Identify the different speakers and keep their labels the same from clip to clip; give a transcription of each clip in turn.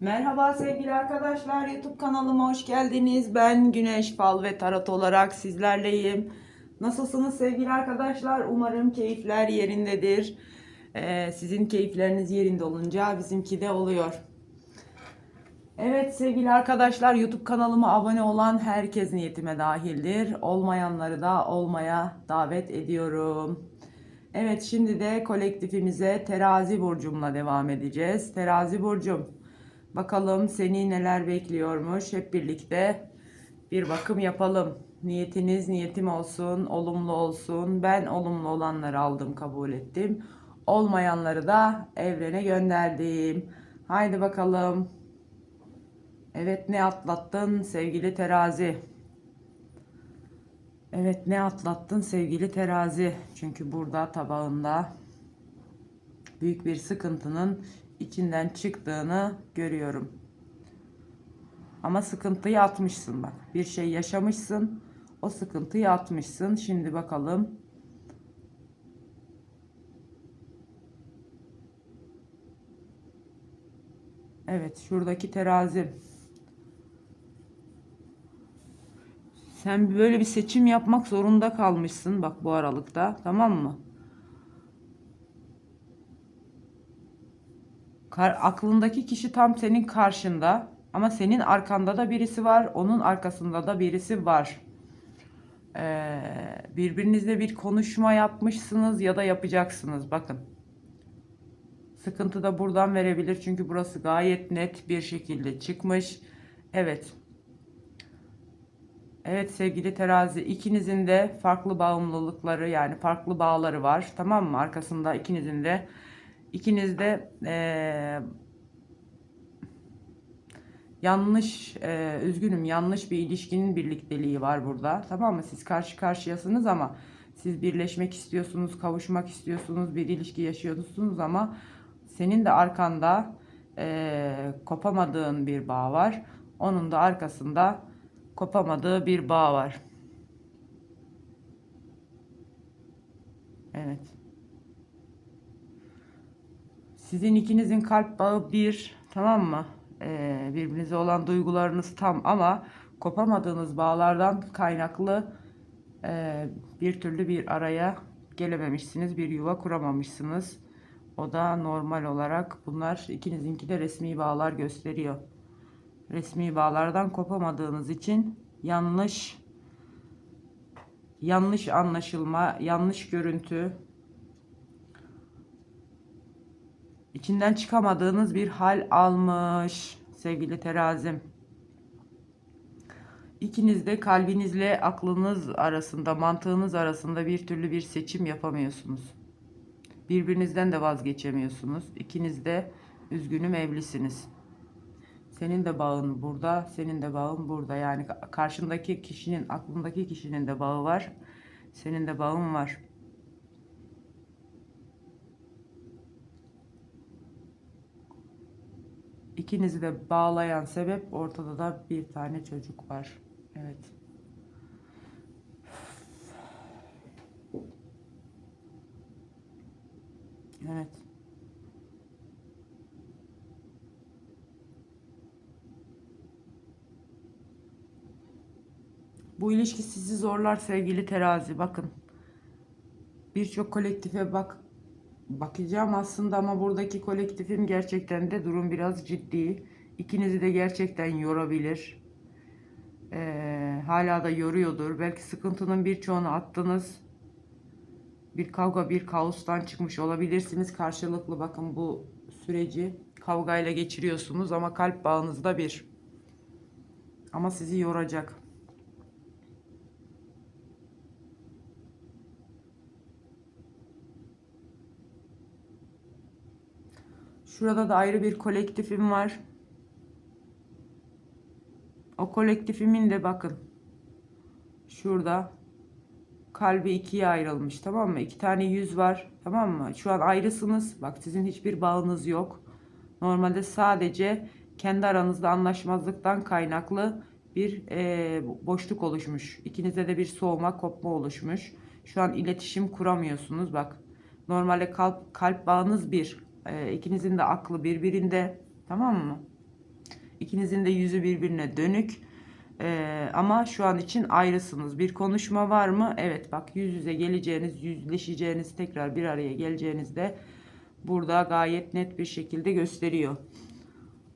Speaker 1: Merhaba sevgili arkadaşlar YouTube kanalıma hoş geldiniz. Ben Güneş Fal ve Tarot olarak sizlerleyim. Nasılsınız sevgili arkadaşlar? Umarım keyifler yerindedir. Ee, sizin keyifleriniz yerinde olunca bizimki de oluyor. Evet sevgili arkadaşlar YouTube kanalıma abone olan herkes niyetime dahildir. Olmayanları da olmaya davet ediyorum. Evet şimdi de kolektifimize terazi burcumla devam edeceğiz. Terazi burcum bakalım seni neler bekliyormuş hep birlikte bir bakım yapalım. Niyetiniz niyetim olsun, olumlu olsun. Ben olumlu olanları aldım, kabul ettim. Olmayanları da evrene gönderdim. Haydi bakalım. Evet ne atlattın sevgili terazi? Evet ne atlattın sevgili terazi? Çünkü burada tabağında büyük bir sıkıntının içinden çıktığını görüyorum. Ama sıkıntıyı atmışsın bak. Bir şey yaşamışsın. O sıkıntıyı atmışsın. Şimdi bakalım. Evet şuradaki terazi. Sen böyle bir seçim yapmak zorunda kalmışsın bak bu aralıkta tamam mı? Kar, aklındaki kişi tam senin karşında ama senin arkanda da birisi var, onun arkasında da birisi var. Ee, birbirinizle bir konuşma yapmışsınız ya da yapacaksınız. Bakın. Sıkıntı da buradan verebilir çünkü burası gayet net bir şekilde çıkmış. Evet. Evet sevgili terazi ikinizin de farklı bağımlılıkları yani farklı bağları var. Tamam mı? Arkasında ikinizin de ikiniz de eee, yanlış eee, üzgünüm yanlış bir ilişkinin birlikteliği var burada. Tamam mı? Siz karşı karşıyasınız ama siz birleşmek istiyorsunuz, kavuşmak istiyorsunuz, bir ilişki yaşıyorsunuz ama senin de arkanda eee, kopamadığın bir bağ var. Onun da arkasında kopamadığı bir bağ var. Evet. Sizin ikinizin kalp bağı bir, tamam mı? Ee, birbirinize olan duygularınız tam ama kopamadığınız bağlardan kaynaklı e, bir türlü bir araya gelememişsiniz, bir yuva kuramamışsınız. O da normal olarak bunlar ikinizinki de resmi bağlar gösteriyor. Resmi bağlardan kopamadığınız için yanlış yanlış anlaşılma, yanlış görüntü, içinden çıkamadığınız bir hal almış sevgili terazim. İkiniz de kalbinizle aklınız arasında, mantığınız arasında bir türlü bir seçim yapamıyorsunuz. Birbirinizden de vazgeçemiyorsunuz. İkiniz de üzgünüm evlisiniz. Senin de bağın burada, senin de bağın burada. Yani karşındaki kişinin, aklındaki kişinin de bağı var. Senin de bağın var. İkinizi de bağlayan sebep ortada da bir tane çocuk var. Evet. Evet. Bu ilişki sizi zorlar sevgili terazi. Bakın. Birçok kolektife bak bakacağım aslında ama buradaki kolektifim gerçekten de durum biraz ciddi. İkinizi de gerçekten yorabilir. Ee, hala da yoruyordur. Belki sıkıntının birçoğunu attınız. Bir kavga, bir kaostan çıkmış olabilirsiniz. Karşılıklı bakın bu süreci kavgayla geçiriyorsunuz ama kalp bağınızda bir. Ama sizi yoracak. Şurada da ayrı bir kolektifim var. O kolektifimin de bakın. Şurada kalbi ikiye ayrılmış tamam mı? İki tane yüz var tamam mı? Şu an ayrısınız. Bak sizin hiçbir bağınız yok. Normalde sadece kendi aranızda anlaşmazlıktan kaynaklı bir e, boşluk oluşmuş. İkinizde de bir soğuma, kopma oluşmuş. Şu an iletişim kuramıyorsunuz. Bak normalde kalp, kalp bağınız bir. E, ikinizin de aklı birbirinde. Tamam mı? İkinizin de yüzü birbirine dönük. Ee, ama şu an için ayrısınız. Bir konuşma var mı? Evet bak yüz yüze geleceğiniz, yüzleşeceğiniz, tekrar bir araya geleceğinizde burada gayet net bir şekilde gösteriyor.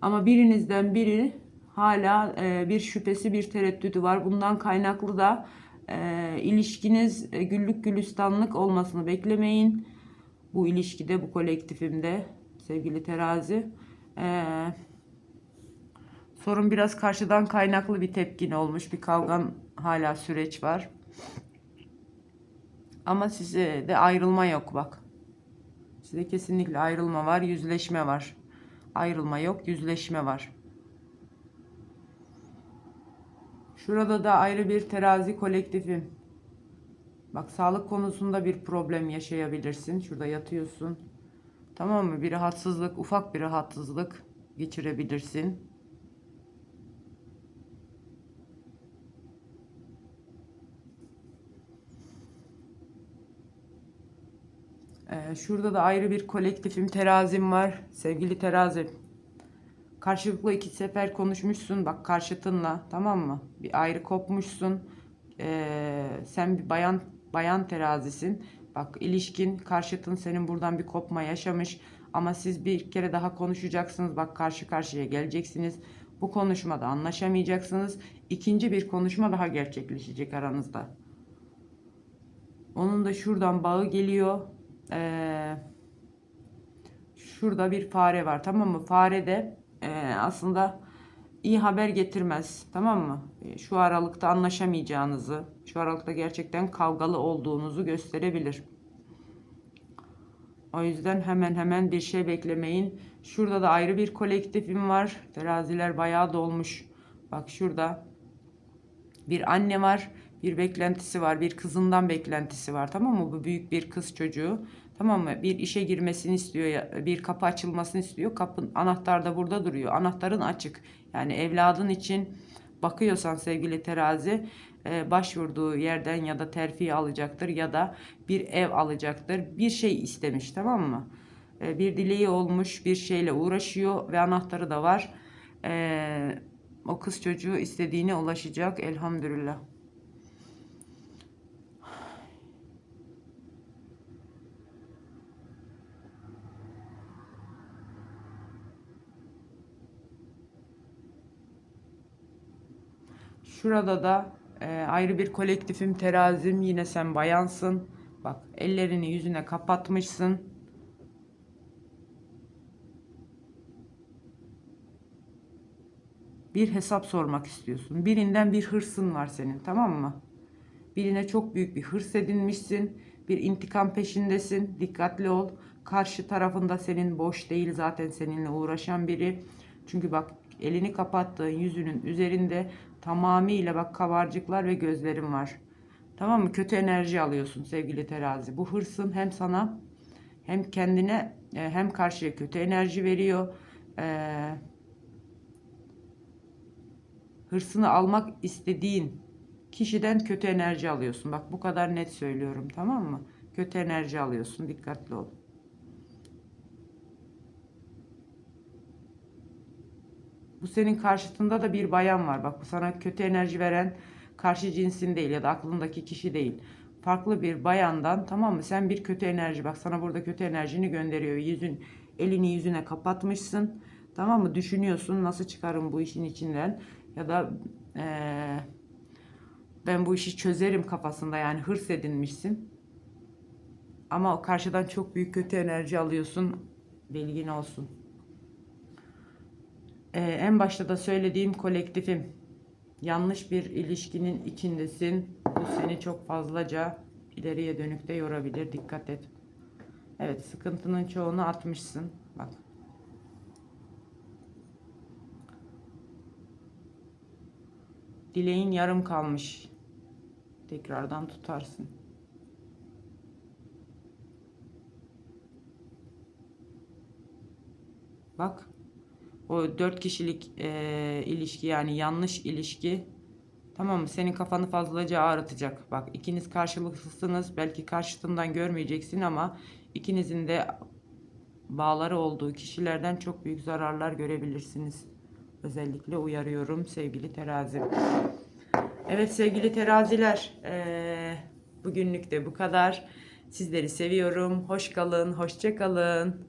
Speaker 1: Ama birinizden biri hala e, bir şüphesi, bir tereddütü var. Bundan kaynaklı da e, ilişkiniz e, güllük gülistanlık olmasını beklemeyin. Bu ilişkide, bu kolektifimde sevgili terazi. E, sorun biraz karşıdan kaynaklı bir tepkin olmuş. Bir kavgan hala süreç var. Ama size de ayrılma yok bak. Size kesinlikle ayrılma var, yüzleşme var. Ayrılma yok, yüzleşme var. Şurada da ayrı bir terazi kolektifim. Bak sağlık konusunda bir problem yaşayabilirsin. Şurada yatıyorsun. Tamam mı? Bir rahatsızlık, ufak bir rahatsızlık geçirebilirsin. Ee, şurada da ayrı bir kolektifim terazim var. Sevgili terazi. Karşılıklı iki sefer konuşmuşsun bak karşıtınla tamam mı? Bir ayrı kopmuşsun. Ee, sen bir bayan bayan terazisin. Bak ilişkin karşıtın senin buradan bir kopma yaşamış. Ama siz bir kere daha konuşacaksınız. Bak karşı karşıya geleceksiniz. Bu konuşmada anlaşamayacaksınız. İkinci bir konuşma daha gerçekleşecek aranızda. Onun da şuradan bağı geliyor. Ee, şurada bir fare var tamam mı? Fare de e, aslında iyi haber getirmez tamam mı? E, şu aralıkta anlaşamayacağınızı, şu aralıkta gerçekten kavgalı olduğunuzu gösterebilir. O yüzden hemen hemen bir şey beklemeyin. Şurada da ayrı bir kolektifim var. Teraziler bayağı dolmuş. Bak şurada bir anne var, bir beklentisi var, bir kızından beklentisi var. Tamam mı? Bu büyük bir kız çocuğu. Tamam mı? Bir işe girmesini istiyor, bir kapı açılmasını istiyor. Kapın anahtar da burada duruyor. Anahtarın açık. Yani evladın için bakıyorsan sevgili terazi e, başvurduğu yerden ya da terfi alacaktır ya da bir ev alacaktır. Bir şey istemiş tamam mı? E, bir dileği olmuş, bir şeyle uğraşıyor ve anahtarı da var. E, o kız çocuğu istediğine ulaşacak elhamdülillah. Şurada da e, ayrı bir kolektifim terazim yine sen bayansın. Bak ellerini yüzüne kapatmışsın. Bir hesap sormak istiyorsun. Birinden bir hırsın var senin tamam mı? Birine çok büyük bir hırs edinmişsin. Bir intikam peşindesin. Dikkatli ol. Karşı tarafında senin boş değil zaten seninle uğraşan biri. Çünkü bak elini kapattığın yüzünün üzerinde tamamıyla bak kabarcıklar ve gözlerin var. Tamam mı? Kötü enerji alıyorsun sevgili terazi. Bu hırsın hem sana hem kendine e, hem karşıya kötü enerji veriyor. Ee, hırsını almak istediğin kişiden kötü enerji alıyorsun. Bak bu kadar net söylüyorum tamam mı? Kötü enerji alıyorsun. Dikkatli ol. Bu senin karşıtında da bir bayan var. Bak bu sana kötü enerji veren karşı cinsin değil ya da aklındaki kişi değil. Farklı bir bayandan tamam mı? Sen bir kötü enerji bak sana burada kötü enerjini gönderiyor. Yüzün elini yüzüne kapatmışsın. Tamam mı? Düşünüyorsun nasıl çıkarım bu işin içinden ya da eee, ben bu işi çözerim kafasında yani hırs edinmişsin. Ama karşıdan çok büyük kötü enerji alıyorsun. Bilgin olsun. Ee, en başta da söylediğim kolektifim. Yanlış bir ilişkinin içindesin. Bu seni çok fazlaca ileriye dönük de yorabilir. Dikkat et. Evet sıkıntının çoğunu atmışsın. Bak. Dileğin yarım kalmış. Tekrardan tutarsın. Bak. O dört kişilik eee, ilişki yani yanlış ilişki tamam mı? Senin kafanı fazlaca ağrıtacak. Bak ikiniz karşılıklısınız. Belki karşıtından görmeyeceksin ama ikinizin de bağları olduğu kişilerden çok büyük zararlar görebilirsiniz. özellikle uyarıyorum sevgili terazim. Evet sevgili teraziler, eee, bugünlük de bu kadar. Sizleri seviyorum. Hoş kalın, hoşça kalın.